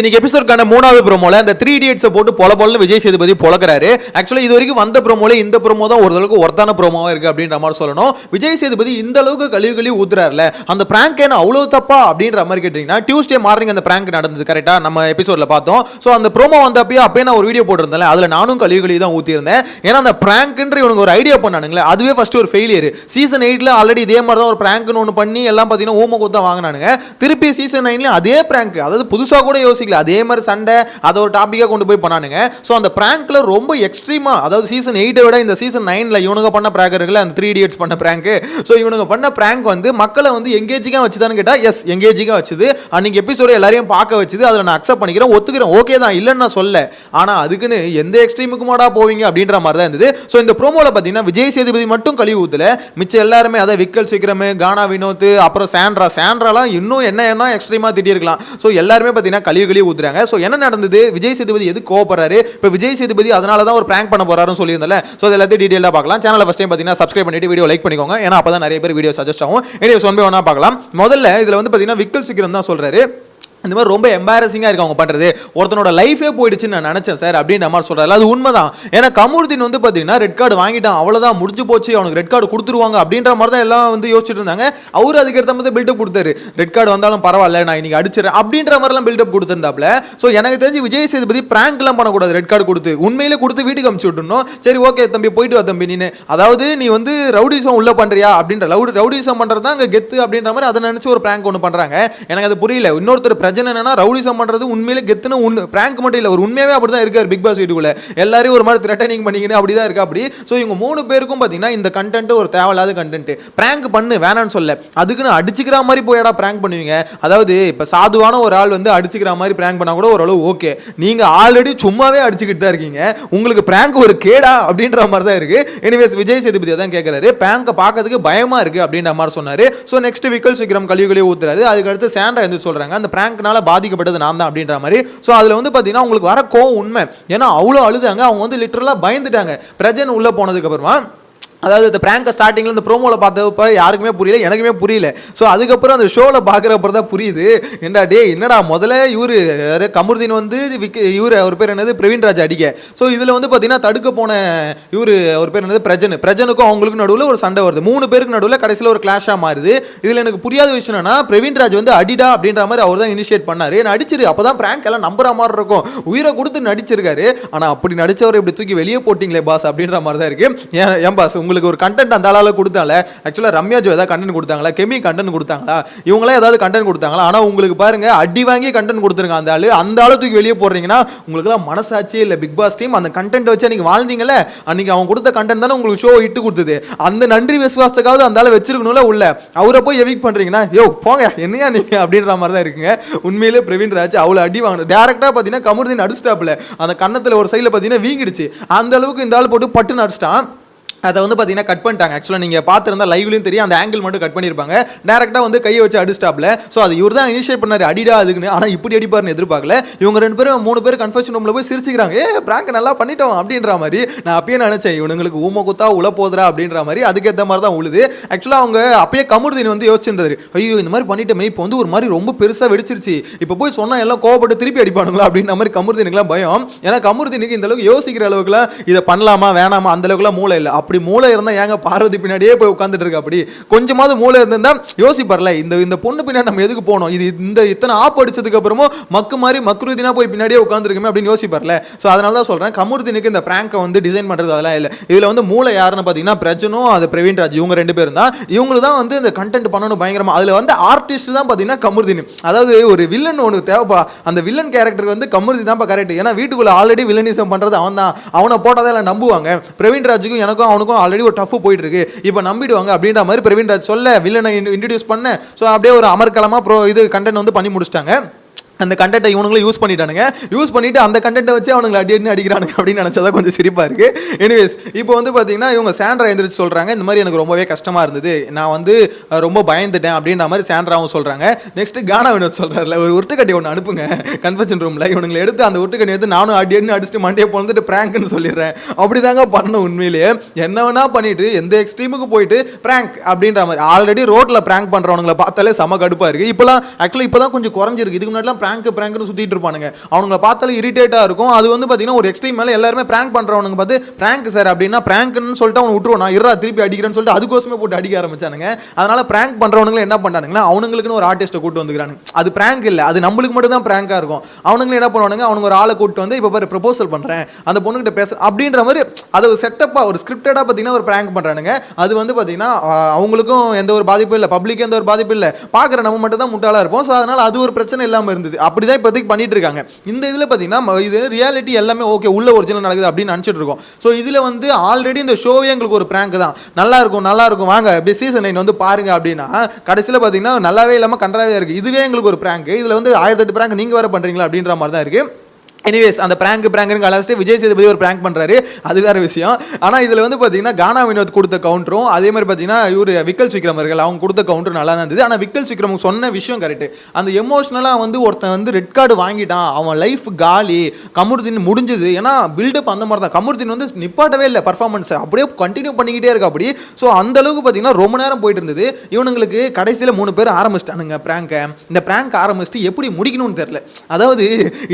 இன்னைக்கு எபிசோட்கான மூணாவது ப்ரோமோல அந்த த்ரீ இடியட்ஸை போட்டு பொல பொலன்னு விஜய் சேதுபதி பொழக்கிறாரு. ஆக்சுவலி இது வரைக்கும் வந்த ப்ரோமோல இந்த ப்ரோமோ தான் ஓரளவுக்கு ஒர்த்தான ப்ரோமோவாக இருக்கு அப்படின்ற மாதிரி சொல்லணும். விஜய் சேதுபதி இந்த அளவுக்கு கழிவு கழிவு ஊத்துறாருல அந்த பிராங்க் என்ன அவ்வளவு தப்பா அப்படின்ற மாதிரி கேட்டீங்கன்னா டியூஸ்டே மார்னிங் அந்த பிராங்க் நடந்தது கரெக்டா நம்ம எபிசோட்ல பார்த்தோம். ஸோ அந்த ப்ரோமோ வந்தப்பயே அப்பயே நான் ஒரு வீடியோ போட்டிருந்தேன் அதுல நானும் கழிவு கழிவு தான் ஊத்திருந்தேன் ஏன்னா அந்த பிராங்க்ன்ற இவனுக்கு ஒரு ஐடியா பண்ணானுங்களே அதுவே ஃபர்ஸ்ட் ஒரு ஃபெயிலியர் சீசன் எயிட்ல ஆல்ரெடி இதே மாதிரி தான் ஒரு பிராங்க்னு ஒன்று பண்ணி எல்லாம் பார்த்தீங்கன்னா ஊம குத்தா வாங்கினானுங்க. திருப்பி சீசன் நைன்ல அதே பிராங்க் அதாவது புதுசாக கூட யோசிக்கல. அதே மாதிரி சண்டை அதை ஒரு டாப்பிக்காக கொண்டு போய் பண்ணானுங்க. ஸோ அந்த பிராங்க்ல ரொம்ப எக்ஸ்ட்ரீமா அதாவது சீசன் எயிட்டை விட இந்த சீசன் நைன்ல இவனுங்க பண்ண பிராங்க் இருக்குல்ல அந்த த்ரீ இடியட்ஸ் பண்ண ப்ராங்க் ஸோ இவனுங்க பண்ண ப்ராங்க் வந்து மக்களை வந்து எங்கேஜிங்காக வச்சுதான்னு கேட்டால் எஸ் எங்கேஜிங்காக வச்சுது. அன்னைக்கு எபிசோட எல்லாரையும் பார்க்க வச்சுது. அதில் நான் அக்செப்ட் பண்ணிக்கிறேன் ஒத்துக்கிறேன். ஓகே தான் இல்லைன்னு நான் சொல்ல. ஆனால் அதுக்குன்னு எந்த எக்ஸ்ட்ரீமுக்கு மாடா போவீங்க அப்படின்ற மாதிரி தான் இருந்தது. ஸோ இந்த ப்ரோமோவில் பார்த்தீங்கன்னா விஜய் சேதுபதி மட்டும் கழிவு ஊத்துல. மிச்சம் எல்லாருமே அதை விக்கல் சீக்கிரம் கானா வினோத் அப்புறம் சாண்ட்ரா. சாண்ட்ராலாம் இன்னும் என்ன என்ன எக்ஸ்ட்ரீமாக திட்டிருக்கலாம். ஸோ எல்லாருமே பார்த்தீங்கன்னா கழிவு வெளியே ஊத்துறாங்க. ஸோ என்ன நடந்தது? விஜய் சேதுபதி எது கோவப்படுறாரு? இப்போ விஜய் சேதுபதி அதனால தான் ஒரு பிராங்க் பண்ண போறாருன்னு சொல்லியிருந்தல ஸோ எல்லாத்தையும் டீடெயிலாக பார்க்கலாம். சேனலை ஃபஸ்ட் டைம் பார்த்தீங்கன்னா சப்ஸ்கிரைப் பண்ணிட்டு வீடியோ லைக் பண்ணிக்கோங்க. ஏன்னா அப்போ தான் நிறைய பேர் வீடியோ சஜஸ்ட் ஆகும். வீடியோ ஒன் பை ஒன்றா பார்க்கலாம். முதல்ல இதில் வந்து பார்த்தீங்கன்னா விக்கல் சீக்கிரம் தான் சொல்றாரு. இந்த மாதிரி ரொம்ப எம்பாரசிங்காக இருக்கு அவங்க பண்ணுறது ஒருத்தனோட லைஃபே போயிடுச்சுன்னு நான் நினச்சேன் சார் அப்படின்ற மாதிரி சொல்கிறாரு அது உண்மைதான். ஏன்னா கமருதீன் வந்து பார்த்தீங்கன்னா ரெட் கார்டு வாங்கிட்டான் அவ்வளோதான் முடிஞ்சு போச்சு அவனுக்கு ரெட் கார்டு கொடுத்துருவாங்க அப்படின்ற மாதிரி தான் எல்லாம் வந்து யோசிச்சுட்டு இருந்தாங்க. அவர் அதுக்கேற்ற மாதிரி பில்டப் கொடுத்தாரு. ரெட் கார்டு வந்தாலும் பரவாயில்ல நான் இன்னைக்கு அடிச்சிடறேன் அப்படின்ற மாதிரிலாம் பில்டப் கொடுத்துருந்தாப்ல ஸோ எனக்கு தெரிஞ்சு விஜய் சேதுபதி பிராங்க்லாம் பண்ணக்கூடாது ரெட் கார்டு கொடுத்து. உண்மையிலே கொடுத்து வீட்டுக்கு அமுச்சு விட்டுணும் சரி ஓகே தம்பி போயிட்டு வா தம்பி நீ அதாவது நீ வந்து ரவுடிசம் உள்ள பண்ணுறியா அப்படின்ற ரவுடி ரவுடிசம் பண்ணுறது தான் அங்கே கெத்து அப்படின்ற மாதிரி அதை நினச்சி ஒரு பிராங்க் ஒன்று பண்ணுறாங்க எனக்கு அது புரியல. இன்னொருத்தர் பிரச்சனை என்னன்னா ரவுடிசம் பண்றது உண்மையிலே கெத்துன்னு உண்மை பிராங்க் மட்டும் இல்லை ஒரு உண்மையாகவே அப்படி தான் இருக்காரு பிக் பாஸ் வீட்டுக்குள்ள. எல்லாரையும் ஒரு மாதிரி த்ரெட்டனிங் பண்ணிக்கின்னு அப்படி தான் இருக்கா அப்படி? ஸோ இவங்க மூணு பேருக்கும் பார்த்தீங்கன்னா இந்த கண்டென்ட் ஒரு தேவையில்லாத கண்டென்ட் பிராங்க் பண்ணு வேணான்னு சொல்ல. அதுக்குன்னு அடிச்சுக்கிற மாதிரி போயடா பிராங்க் பண்ணுவீங்க. அதாவது இப்போ சாதுவான ஒரு ஆள் வந்து அடிச்சுக்கிற மாதிரி பிராங்க் பண்ணால் கூட ஓரளவு ஓகே நீங்கள் ஆல்ரெடி சும்மாவே அடிச்சுக்கிட்டு தான் இருக்கீங்க. உங்களுக்கு பிராங்க் ஒரு கேடா அப்படின்ற மாதிரி தான் இருக்கு. எனிவேஸ் விஜய் சேதுபதி தான் கேட்கறாரு பிராங்கை பார்க்கறதுக்கு பயமாக இருக்கு அப்படின்ற மாதிரி சொன்னார். ஸோ நெக்ஸ்ட் விக்கல் சீக்கிரம் கழிவு கழிவு ஊத்துறாரு. அதுக்கு அடுத்து சாண்டா எந்த சொல்கிறாங்க அந்த பிராங்க்னால பாதிக்கப்பட்டது நான் தான் அப்படின்ற மாதிரி. ஸோ அதில் வந்து பார்த்தீங்கன்னா உங்களுக்கு வர கோவம் உண்மை. ஏன்னா அவ்வளோ அழுதாங்க. அவங்க வந்து லிட்டரலாக பயந்துட்டாங்க. பிரஜன் உள்ளே போனதுக்கப்புறமா அதாவது இந்த பிராங்கை ஸ்டார்டிங்கில் இந்த ப்ரோமோவில் பார்த்தப்ப யாருக்குமே புரியல எனக்குமே புரியல. ஸோ அதுக்கப்புறம் அந்த ஷோவில் பார்க்குறப்ப தான் புரியுது. என்னடா டே என்னடா முதல்ல இவர் கமருதீன் வந்து விக் இவர் அவர் பேர் என்னது? பிரவீன் ராஜ் அடிக்க. ஸோ இதில் வந்து பார்த்தீங்கன்னா தடுக்க போன இவர் அவர் பேர் என்னது? பிரஜன். பிரஜனுக்கும் அவங்களுக்கும் நடுவில் ஒரு சண்டை வருது. மூணு பேருக்கு நடுவில் கடைசியில் ஒரு கிளாஷாக மாறுது. இதில் எனக்கு புரியாத விஷயம் என்னன்னா பிரவீன் ராஜ் வந்து அடிடா அப்படின்ற மாதிரி அவர் தான் இனிஷியேட் பண்ணார். நான் அடிச்சிரு. அப்போ தான் பிராங்க் எல்லாம் நம்புற மாதிரி இருக்கும். உயிரை கொடுத்து நடிச்சிருக்காரு. ஆனால் அப்படி நடித்தவரை இப்படி தூக்கி வெளியே போட்டிங்களே பாஸ் அப்படின்ற மாதிரி தான் இருக்குது ஏன் ஏன் பாஸ் உங்களுக்கு ஒரு கண்டென்ட் அந்த ஆளால கொடுத்தால ஆக்சுவலாக ரம்யா ஜோ ஏதாவது கண்டென்ட் கொடுத்தாங்களா? கெமி கண்டென்ட் கொடுத்தாங்களா? இவங்களாம் ஏதாவது கண்டென்ட் கொடுத்தாங்களா? ஆனால் உங்களுக்கு பாருங்க அடி வாங்கி கண்டென்ட் கொடுத்துருங்க அந்த ஆள். அந்த ஆளு தூக்கி வெளியே போடுறீங்கன்னா உங்களுக்குலாம் மனசாட்சி இல்லை. பிக் பாஸ் டீம் அந்த கண்டென்ட் வச்சு நீங்கள் வாழ்ந்தீங்கல்ல அன்னைக்கு அவன் கொடுத்த கண்டென்ட் தானே உங்களுக்கு ஷோ இட்டு கொடுத்தது. அந்த நன்றி விசுவாசத்துக்காவது அந்த ஆளை வச்சிருக்கணும்ல உள்ள. அவரை போய் எவிக் பண்ணுறீங்கன்னா யோ போங்க என்னையா நீங்கள் அப்படின்ற மாதிரி தான் இருக்குங்க. உண்மையிலே பிரவீன் ராஜ் அவ்வளோ அடி வாங்கணும் டேரெக்டாக பார்த்தீங்கன்னா கமுர்தீன் அடிச்சிட்டாப்புல. அந்த கன்னத்தில் ஒரு சைடில் பார்த்தீங்கன்னா வீங்கிடுச்சு. அந்த அளவுக்கு இந்த ஆள் போட்டு பட்டுன்னு அடிச்சிட்டான். அதை வந்து பார்த்தீங்கன்னா கட் பண்ணிட்டாங்க. ஆக்சுவலாக நீங்கள் பார்த்துருந்தா லைவ்லையும் தெரியும். அந்த ஆங்கிள் மட்டும் கட் பண்ணியிருப்பாங்க. டேரெக்டாக வந்து கையை வச்சு அடிஸ்டாப்ல ஸோ அது இவர் தான் இனிஷியேட் பண்ணார். அடிடா அதுக்குன்னு. ஆனால் இப்படி அடிப்பாருன்னு எதிர்பார்க்கல. இவங்க ரெண்டு பேரும் மூணு பேர் கன்ஃபர்ஷன் ரூமில் போய் சிரிச்சுக்கிறாங்க. ஏ பிராங்க் நல்லா பண்ணிட்டோம் அப்படின்ற மாதிரி. நான் அப்பயே நினச்சேன் இவனுங்களுக்கு ஊம குத்தா உள்ள போதுரா அப்படின்ற மாதிரி. அதுக்கேற்ற மாதிரி தான் உழுது. ஆக்சுவலாக அவங்க அப்பயே கமுருதீன் வந்து யோசிச்சிருந்தாரு. ஐயோ இந்த மாதிரி பண்ணிட்டோமே. இப்போ வந்து ஒரு மாதிரி ரொம்ப பெருசாக வெடிச்சிருச்சு. இப்போ போய் சொன்னால் எல்லாம் கோவப்பட்டு திருப்பி அடிப்பானுங்களா? அப்படின்ற மாதிரி கமுருதீனுக்குலாம் பயம். ஏன்னா கமுருதீனுக்கு இந்த அளவுக்கு யோசிக்கிற அளவுக்குலாம் இதை பண்ணலாமா வேணாமா அந்த அளவுக்குலாம் மூளை இல்லை. அப்படி மூளை இருந்தால் ஏங்க பார்வதி பின்னாடியே போய் உட்காந்துட்டு இருக்கா அப்படி? கொஞ்சமாவது மூளை இருந்திருந்தா யோசிப்பார்ல இந்த இந்த பொண்ணு பின்னாடி நம்ம எதுக்கு போனோம் இது இந்த இத்தனை ஆப் அடிச்சதுக்கு அப்புறமும் மக்கு மாதிரி மக்ருதினா போய் பின்னாடியே உட்காந்துருக்குமே அப்படின்னு யோசிப்பார்ல. ஸோ அதனால தான் சொல்றேன் கமுருதினுக்கு இந்த பிராங்கை வந்து டிசைன் பண்றது அதெல்லாம் இல்லை. இதுல வந்து மூளை யாருன்னு பார்த்தீங்கன்னா பிரஜனும் அது பிரவீன் ராஜ் இவங்க ரெண்டு பேரும் தான். இவங்க தான் வந்து இந்த கண்டென்ட் பண்ணணும் பயங்கரமா. அதுல வந்து ஆர்டிஸ்ட் தான் பார்த்தீங்கன்னா கமுருதினு. அதாவது ஒரு வில்லன் ஒன்று தேவைப்பா. அந்த வில்லன் கேரக்டர் வந்து கமுருதி தான்ப்பா கரெக்ட் ஏன்னா வீட்டுக்குள்ள ஆல்ரெடி வில்லனிசம் பண்றது அவன் தான் அவனை போட்டாதான் எல்லாம் நம்புவாங்க. பிரவீன் ராஜுக்கும் எனக்கும் அவனுக்கும் ஆல்ரெடி ஒரு டஃப் போயிட்டு இருக்கு இப்போ நம்பிடுவாங்க அப்படின்ற மாதிரி பிரவீன் ராஜ் சொல்ல வில்லனை இன்ட்ரடியூஸ் பண்ண ஸோ அப்படியே ஒரு அமர்க்கலமா ப்ரோ இது கண்டென்ட் வந்து பண்ணி முடிச்சிட்டாங்க. அந்த கண்டென்ட்டை இவனுங்களும் யூஸ் பண்ணிட்டானுங்க. யூஸ் பண்ணிட்டு அந்த கண்டென்ட்டை வச்சு அவனுங்களை அடி அடி அடிக்கிறானுங்க அப்படின்னு நினச்சதா கொஞ்சம் சிரிப்பாக இருக்குது எனிவேஸ் இப்போ வந்து பார்த்தீங்கன்னா இவங்க சாண்ட்ரா எந்திரிச்சு சொல்கிறாங்க இந்த மாதிரி எனக்கு ரொம்பவே கஷ்டமாக இருந்தது. நான் வந்து ரொம்ப பயந்துட்டேன் அப்படின்ற மாதிரி சாண்ட்ராவும் சொல்கிறாங்க நெக்ஸ்ட் கானா வினோத் சொல்றாருல ஒரு உருட்டுக்கட்டி ஒன்று அனுப்புங்க. கன்வென்ஷன் ரூமில் இவனுங்களை எடுத்து அந்த உருட்டுக்கட்டி எடுத்து நானும் அடி அடி அடிச்சுட்டு மண்டையை பொழுதுட்டு பிராங்க்னு சொல்லிடுறேன். அப்படி தாங்க பண்ணணும் உண்மையிலேயே. என்ன வேணா பண்ணிட்டு எந்த எக்ஸ்ட்ரீமுக்கு போயிட்டு பிராங்க் அப்படின்ற மாதிரி. ஆல்ரெடி ரோட்டில் பிராங்க் பண்ணுறவனுங்களை பார்த்தாலே செம கடுப்பாக இருக்குது இப்போலாம் ஆக்சுவலி இப்போதான் கொஞ்சம் குறைஞ்சிருக்கு. இதுக்கு முன்னாடிலாம் பிராங்க் பிராங்க்னு சுற்றிட்டு இருப்பானுங்க. அவனுங்களை பார்த்தாலும் இரிட்டேட்டாக இருக்கும். அது வந்து பார்த்தீங்கன்னா ஒரு எக்ஸ்ட்ரீம் மேலே எல்லாருமே பிராங்க் பண்ணுறவனுங்க பார்த்து பிராங்க் சார் அப்படின்னா பிராங்க்னு சொல்லிட்டு அவன் விட்டுருவான் நான் இருறா திருப்பி அடிக்கிறேன்னு சொல்லிட்டு அதுக்கோசமே போட்டு அடிக்க ஆரம்பிச்சானுங்க. அதனால பிராங்க் பண்ணுறவனுங்களை என்ன பண்றானுங்கன்னா அவனுங்களுக்குன்னு ஒரு ஆர்டிஸ்ட்டை கூட்டு வந்துக்கிறானுங்க. அது பிராங்க் இல்லை. அது நம்மளுக்கு மட்டும் தான் பிராங்கா இருக்கும். அவனுங்களும் என்ன பண்ணுவானுங்க? அவனுங்க ஒரு ஆளை கூட்டு வந்து இப்போ பாரு ப்ரப்போசல் பண்ணுறேன் அந்த பொண்ணுகிட்ட பேச அப்படின்ற மாதிரி அது ஒரு செட்டப்பாக ஒரு ஸ்கிரிப்டடாக பார்த்தீங்கன்னா ஒரு ப்ராங்க் பண்ணுறானுங்க அது வந்து பார்த்தீங்கன்னா அவங்களுக்கும் எந்த ஒரு பாதிப்பும் இல்லை. பப்ளிக்கும் எந்த ஒரு பாதிப்பும் இல்லை. பார்க்குற நம்ம மட்டும் தான் முட்டாளாக இருப்போம். ஸோ அதனால் அது ஒரு பிரச்சனை இல்லாமல் இருந்தது. அப்படி தான் இப்போதைக்கு பண்ணிட்டு இருக்காங்க. இந்த இதில் பார்த்தீங்கன்னா இது ரியாலிட்டி எல்லாமே ஓகே உள்ள ஒரிஜினல் நடக்குது அப்படின்னு நினச்சிட்டு இருக்கோம். ஸோ இதில் வந்து ஆல்ரெடி இந்த ஷோவே எங்களுக்கு ஒரு ப்ராங்க் தான். நல்லா இருக்கும் நல்லா இருக்கும். வாங்க சீசன் நைன் வந்து பாருங்க அப்படின்னா கடைசியில் பார்த்தீங்கன்னா நல்லாவே இல்லாமல் கன்றாவே இருக்குது இதுவே எங்களுக்கு ஒரு ப்ராங்க் இதில் வந்து ஆயிரத்தெட்டு ப்ராங்க் நீங்கள் வேறு பண்ணுறீங்களா அப்படின்ற மாதிரி தான் இருக்குது எனிவேஸ் அந்த பிராங்க் பிராங்க்னு கலாச்சிட்டு விஜய் சேதுபதி ஒரு பிராங்க் பண்ணுறாரு அது வேற விஷயம். ஆனால் இதில் வந்து பார்த்தீங்கன்னா கானா வினோத் கொடுத்த கவுண்டரும் அதே மாதிரி பார்த்தீங்கன்னா இவரு விக்கல் விக்ரம் அவர்கள் அவங்க கொடுத்த கவுண்டர் நல்லா தான் இருந்தது. ஆனால் விக்கல் விக்ரம் சொன்ன விஷயம் கரெக்ட் அந்த எமோஷனலாக வந்து ஒருத்தன் வந்து ரெட் கார்டு வாங்கிட்டான். அவன் லைஃப் காலி. கமருதீன் முடிஞ்சது. ஏன்னா பில்டப் அந்த மாதிரி தான் கமருதீன் வந்து நிப்பாட்டவே இல்லை பர்ஃபார்மன்ஸ் அப்படியே கண்டினியூ பண்ணிக்கிட்டே இருக்கா அப்படி. ஸோ அந்த அளவுக்கு பார்த்தீங்கன்னா ரொம்ப நேரம் போயிட்டு இருந்தது. இவனுங்களுக்கு கடைசியில் மூணு பேர் ஆரம்பிச்சிட்டானுங்க பிராங்கை இந்த பிராங்க் ஆரம்பிச்சுட்டு எப்படி முடிக்கணும்னு தெரியல. அதாவது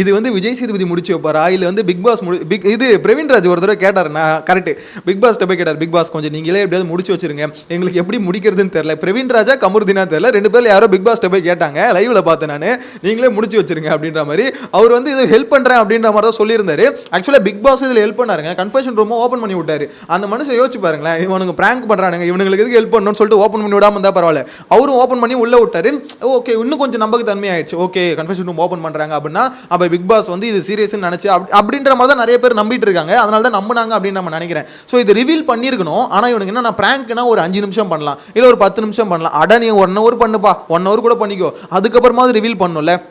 இது வந்து விஜய் சேதுபதி முடிச்சு வைப்பாரா. இல்லை வந்து பிக் பாஸ் முடி பிக் இது பிரவீன் ராஜ் ஒரு தடவை கேட்டார். நான் கரெக்ட் பிக் பாஸ் போய் கேட்டார் பிக் பாஸ் கொஞ்சம் நீங்களே எப்படியாவது முடிச்சு வச்சிருங்க. எங்களுக்கு எப்படி முடிக்கிறதுன்னு தெரியல. பிரவீன் ராஜா கமருதினா தெரியல. ரெண்டு பேரும் யாரோ பிக் பாஸ் போய் கேட்டாங்க. லைவ்ல பார்த்தேன் நான். நீங்களே முடிச்சு வச்சிருங்க அப்படின்ற மாதிரி. அவர் வந்து இது ஹெல்ப் பண்றேன் அப்படின்ற மாதிரி தான் சொல்லியிருந்தாரு. ஆக்சுவலாக பிக் பாஸ் இதில் ஹெல்ப் பண்ணாருங்க. கன்ஃபெஷன் ரூமை ஓப்பன் பண்ணி விட்டாரு. அந்த மனுஷன் யோசிச்சு பாருங்களேன். இவனுங்க பிராங்க் பண்றானுங்க. இவனுங்களுக்கு எதுக்கு ஹெல்ப் பண்ணணும்னு சொல்லிட்டு ஓப்பன் பண்ணி விடாம இருந்தா பரவாயில்ல. அவரும் ஓப்பன் பண்ணி உள்ள விட்டாரு. ஓகே இன்னும் கொஞ்சம் நம்பக்கு தன்மையாயிடுச்சு ஓகே கன்ஃபெஷன் ரூம் ஓப்பன் பண்றாங்க அப்படின்னா அப்ப பிக் பாஸ் வந்து இது சீரியஸ்னு நினச்சி அப்படி- அப்படின்ற மாதிரி தான் நிறைய பேர் நம்பிட்டு இருக்காங்க. அதனால தான் நம்பினாங்க அப்படின்னு நம்ம நினைக்கிறேன். ஸோ இது ரிவீல் பண்ணியிருக்கணும் ஆனால் இவனுக்கு என்ன நான் ப்ராங்க்னா ஒரு அஞ்சு நிமிஷம் பண்ணலாம். இல்லை ஒரு பத்து நிமிஷம் பண்ணலாம். அட நீ ஒன் ஹவர் பண்ணுப்பா. ஒன் ஹவர் கூட பண்ணிக்கோ. அதுக்கப்புறமாவது ரிவீல் பண்ணும்ல.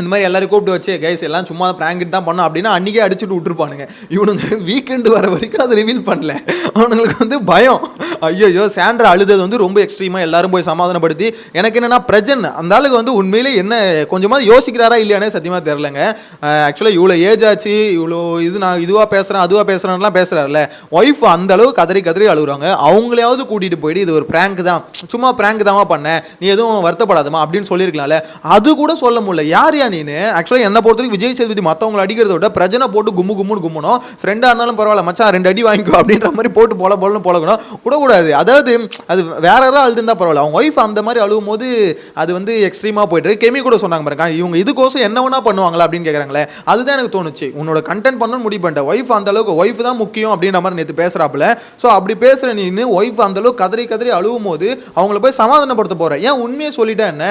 இந்த மாதிரி எல்லாரும் கூப்பிட்டு வச்சு கைஸ் எல்லாம் சும்மா பிராங்கிட் தான் பண்ணோம். அப்படின்னா அன்றைக்கே அடிச்சுட்டு விட்டுருப்பானுங்க. இவனுங்க வீக்கெண்டு வர வரைக்கும் அதை ரிவீல் பண்ணல. அவனுங்களுக்கு வந்து பயம். ஐயோ சாண்ட்ரா அழுதது வந்து ரொம்ப எக்ஸ்ட்ரீமாக எல்லாரும் போய் சமாதானப்படுத்தி எனக்கு என்னென்னா பிரஜன் அந்த ஆளுக்கு வந்து உண்மையிலே என்ன கொஞ்சமாவது யோசிக்கிறாரா இல்லையானே சத்தியமாக தெரிலங்க ஆக்சுவலாக இவ்வளோ ஏஜ் ஆச்சு இவ்வளோ இது நான் இதுவாக பேசுகிறேன் அதுவாக பேசுகிறேன்லாம் பேசுகிறாருல ஒய்ஃப் அந்த அளவு கதறி கதறி அழுகுறாங்க. அவங்களையாவது கூட்டிகிட்டு போயிட்டு இது ஒரு ப்ராங்க் தான். சும்மா ப்ராங்க் தான்மா பண்ணேன் நீ எதுவும் வருத்தப்படாதமா அப்படின்னு சொல்லியிருக்கலாம்ல. அது கூட சொல்ல முடியல. யார் யார் நீனு. ஆக்சுவலாக என்னை பொறுத்தவரைக்கும் விஜய் சேதுபதி மற்றவங்களை அடிக்கிறத விட பிரஜனை போட்டு கும்மு கும்முன்னு கும்மணும். ஃப்ரெண்டாக இருந்தாலும் பரவாயில்ல மச்சான் ரெண்டு அடி வாங்கிக்கோ அப்படின்ற மாதிரி போட்டு போல போலன்னு போலக்கணும். விடக்கூடாது. அதாவது அது வேற யாராவது அழுதுந்தா பரவாயில்ல. அவங்க ஒய்ஃப் அந்த மாதிரி அழுவும் போது அது வந்து எக்ஸ்ட்ரீமாக போயிட்டு கெமி கூட சொன்னாங்க பாருங்க இவங்க இதுக்கோசம் என்ன வேணா பண்ணுவாங்களா? அப்படின்னு கேட்குறாங்களே அதுதான் எனக்கு தோணுச்சு. உன்னோட கண்டென்ட் பண்ணணும்னு முடிவு பண்ணிட்டேன் ஒய்ஃப் அந்த அளவுக்கு ஒய்ஃப் தான் முக்கியம் அப்படின்ற மாதிரி நேற்று பேசுகிறாப்புல ஸோ அப்படி பேசுகிற நீ ஒய்ஃப் அந்த அளவுக்கு கதறி கதறி அழுவும் போது அவங்கள போய் சமாதானப்படுத்த போகிறேன் ஏன் உண்மையை சொல்லிட்டேன் என்ன?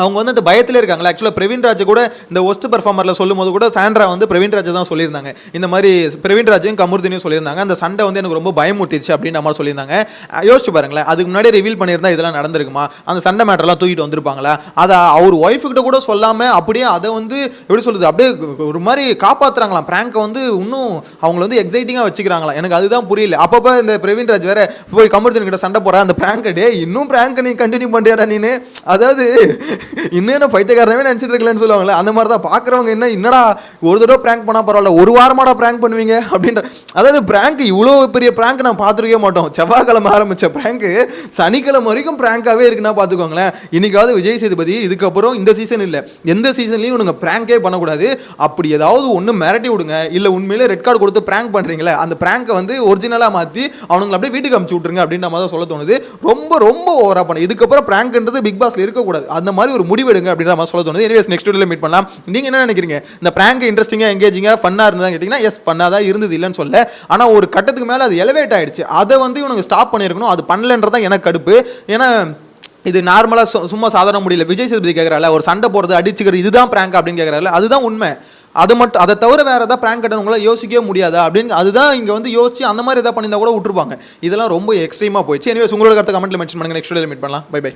அவங்க வந்து அந்த பயத்தில் இருக்காங்களா. ஆக்சுவலாக பிரவீன் ராஜ் கூட இந்த ஒஸ்ட் பர்ஃபார்மரில் சொல்லும் போது கூட சாண்ட்ரா வந்து பிரவீன் ராஜ் தான் சொல்லியிருந்தாங்க. இந்த மாதிரி பிரவீன் ராஜையும் கமருதினையும் சொல்லியிருந்தாங்க. அந்த சண்டை வந்து எனக்கு ரொம்ப பயமுறுத்திடுச்சு அப்படின்ற மாதிரி சொல்லியிருந்தாங்க. யோசிச்சு பாருங்களேன். அதுக்கு முன்னாடி ரிவீல் பண்ணியிருந்தா இதெல்லாம் நடந்திருக்குமா? அந்த சண்டை மேட்டர்லாம் தூக்கிட்டு வந்திருப்பாங்களா? அதை அவர் ஒய்ஃபுக்கிட்ட கூட சொல்லாமல் அப்படியே அதை வந்து எப்படி சொல்கிறது அப்படியே ஒரு மாதிரி காப்பாற்றுறாங்களாம் பிராங்கை வந்து இன்னும் அவங்கள வந்து எக்ஸைட்டிங்காக வச்சுக்கிறாங்களாம். எனக்கு அதுதான் புரியல. அப்பப்போ இந்த பிரவீன் ராஜ் வேற போய் கமுர்தின் கிட்ட சண்டை போடுற. அந்த பிராங்கடே இன்னும் பிராங்கை நீ கண்டினியூ பண்ணுறியாடா நீனு? அதாவது இன்னும் என்ன பைத்தியக்காரனவே நினச்சிட்டு இருக்கலன்னு சொல்லுவாங்களே அந்த மாதிரி தான் பார்க்குறவங்க என்ன என்னடா ஒரு தடவை ப்ராங்க் பண்ணால் பரவாயில்ல ஒரு வாரமாடா ப்ராங்க் பண்ணுவீங்க? அப்படின்ற அதாவது ப்ராங்க் இவ்வளோ பெரிய ப்ராங்க் நான் பார்த்துருக்கவே மாட்டோம். செவ்வாய்க்கிழமை ஆரம்பித்த ப்ராங்க் சனிக்கிழமை வரைக்கும் ப்ராங்காகவே இருக்குன்னா பார்த்துக்கோங்களேன். இன்னைக்காவது விஜய் சேதுபதி இதுக்கப்புறம் இந்த சீசன் இல்லை. எந்த சீசன்லையும் உனக்கு ப்ராங்கே பண்ணக்கூடாது. அப்படி ஏதாவது ஒன்று மிரட்டி விடுங்க. இல்லை உண்மையிலே ரெட் கார்டு கொடுத்து ப்ராங்க் பண்ணுறீங்களே அந்த ப்ராங்கை வந்து ஒரிஜினலாக மாற்றி அவனுங்களை அப்படியே வீட்டுக்கு அமுச்சு விட்ருங்க அப்படின்ற மாதிரி தான் சொல்ல தோணுது. ரொம்ப ரொம்ப ஓவராக பண்ணு. இதுக்கப்புறம் ப்ராங்க்ன்றது பிக் பாஸில் இருக்கக்கூடாது. அந்த மாதிரி ஒரு முடிவெடுங்க அப்படின்ற மாதிரி சொல்ல தோணுது. எனிவேஸ் நெக்ஸ்ட் வீடியோவில் மீட் பண்ணலாம். நீங்கள் என்ன நினைக்கிறீங்க? இந்த பிராங்க் இன்ட்ரெஸ்டிங்காக எங்கேஜிங்காக ஃபன்னாக இருந்தால் கேட்டிங்கன்னா எஸ் ஃபன்னாக தான் இருந்தது இல்லைன்னு சொல்ல. ஆனால் ஒரு கட்டத்துக்கு மேலே அது எலவேட் ஆகிடுச்சு அதை வந்து இவனுக்கு ஸ்டாப் பண்ணியிருக்கணும். அது பண்ணலன்றதான் எனக்கு கடுப்பு. ஏன்னா இது நார்மலாக சும்மா சாதாரண முடியல. விஜய் சேதுபதி கேட்குறால ஒரு சண்டை போடுறது அடிச்சுக்கிறது இதுதான் பிராங்க் அப்படின்னு கேட்குறாரு அதுதான் உண்மை. அது மட்டும் அதை தவிர வேறு எதாவது ப்ராங்க் கட்டணவங்களாம் யோசிக்கவே முடியாதா? அப்படின்னு அதுதான் இங்கே வந்து யோசிச்சு அந்த மாதிரி எதாவது பண்ணியிருந்தா கூட விட்டுருப்பாங்க. இதெல்லாம் ரொம்ப எக்ஸ்ட்ரீமாக போயிடுச்சு. எனவே உங்களோட கருத்து கமெண்ட்டில் மென்ஷன் பண்ணுங்க. நெக்ஸ்ட் மீட் பண்ணலாம். Bye bye